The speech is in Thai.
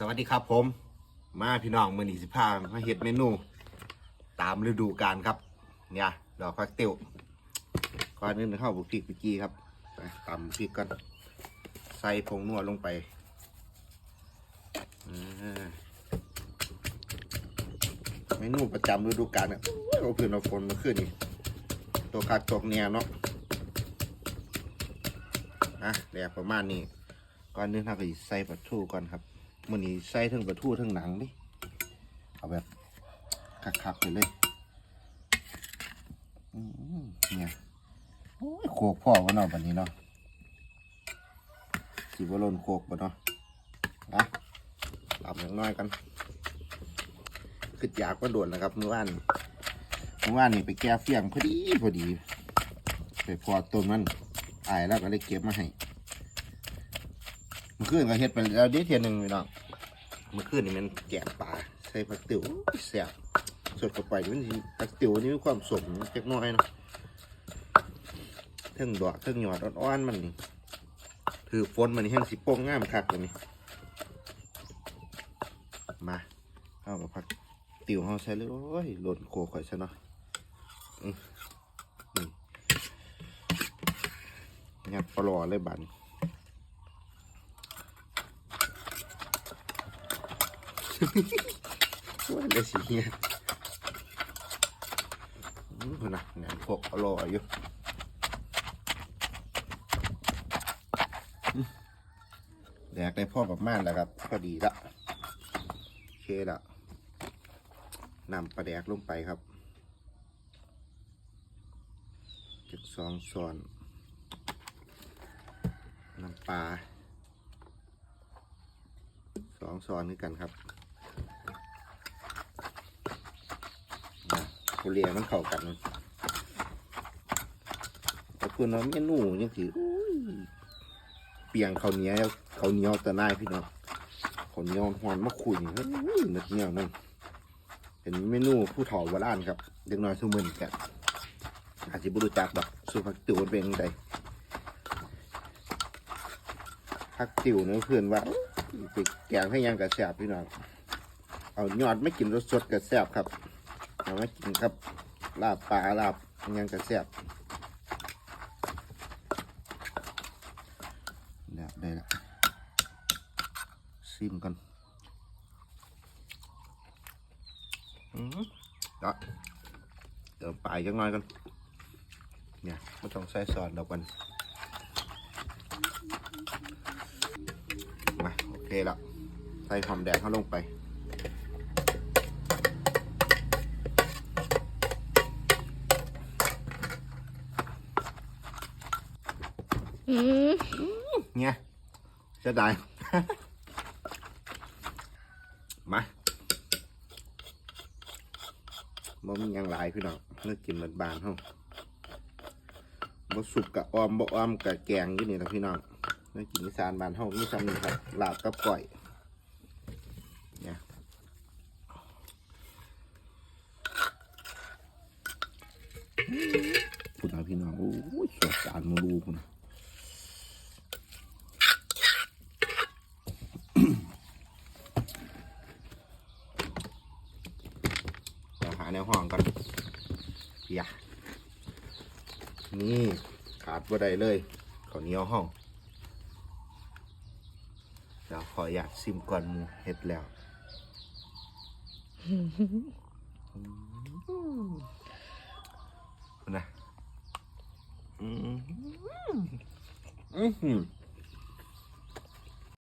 สวัสดีครับผม มาพี่น้องมือหนีสิพามาเฮ็ดเมนู ตามฤดูกาลครับ เนี่ยดอกฟักเตียวก่อนอื่นเข้าบุกพริกปิกี้ครับไปตำพริกก่อนใส่ผงนัวลงไปเมนูประจำฤดูกาลเนี่ยเราพื่อนเราฝนมาขึ้นนี่ตัวคักตกแนวเนาะอะแดกประมาณนี้ก่อนอื่นเราก็ใส่ปลาทูก่อนครับ มื่อนี้ใส่ทั้งปลาทูทั้งหนังดิเอาแบบคักๆไปเลยเนี่ยโอ้ยโคกพ่อวะเนาะบันนี้เนาะสิบวลนโคกบ่เนาะนะหลับอย่างน้อยกันคืออยากว่าโดดนะครับเมื่อวานเมื่อวานนี่ไปแก้เฟียงพอดีพอดี ไปพอต้นมันอายแล้วก็เลยเก็บมาให้เมื่อคืนก็เฮ็ดไปแล้วเดียวเทียหนึ่งพี่น้อง เมื่อคืนนี่มันแกะปลาใส่ผักติ๋วแซ่บสดเข้าไปมันสิผักติ๋วนี่มีความสมเล็กน้อยเนาะเทั้งดอกเทั้งหยอดอ่อนๆมันนี่คือฝนมันนี่แห้งสิโป่งงามคักเลยนี่มาเอากับผักติ๋วเฮาใส่เลยโอ้ยหล่นโคข่อยซะเนาะอืมนี่งัดปลอเลยบัน ว่าได้สิเฮียอืมนะแหนพวกอร่อยอยู่แดกได้พ่อประมาณแล้วครับพอดีละโอเคละนำปลาแดกลงไปครับจากสองส่วนน้ำปลาสองซอนด้กันครับ กูเรียนมันเข้ากันแต่คุณน้องเมนูยังสิอุ้ยเปียงเขาเหนียวเขาเหนียวแต่นายพี่น้องเขาเนียหอนมะขุยเฮ้ยนื้อเนียนั่นเป็นเมนูผู้ถอโบราณครับเด็กน้อยสมุนกันอาจจะบุรุจักดอกสูตรผักติ๋วเป็นยังไงผักติ๋วเนี่เพื่อนว่าแกงให้ยังกระแสบพี่น้องเอายอดไม่กินรสสดกระแสบครับ เอามากินครับ ลาบปลาลาบอิหยังกระแซบแล้วได้ละซิมกันอืมเดี๋ยวเดี๋ยวปลายจังน้อยกันเนี่ยไม่ต้องใส่ซอสดอกกันมาโอเคแล้วใส่หอมแดงเข้าลงไป เนี่ยจะได้ มาบ่มีหยังหลายพี่น้องเลือกกินเหมันบานๆเฮาบ่สุกกะออมบ่ออมกะแกงอยู่นี่นะพี่น้องเลือกกินอีสานบานเฮามีซ้ำนี่ครับลาบกับก้อยเนี่ยพูดนะพี่น้องโอ้ยสดสารมาดูคุณนะ เดี๋ยวหา แนวห้องก่อนอย่านี่ขาดว่าใดเลยข้าวเหนียวห้องเดี๋ยวขออยากซิมก่อนหมูเห็ดแล้วนะอืมอืม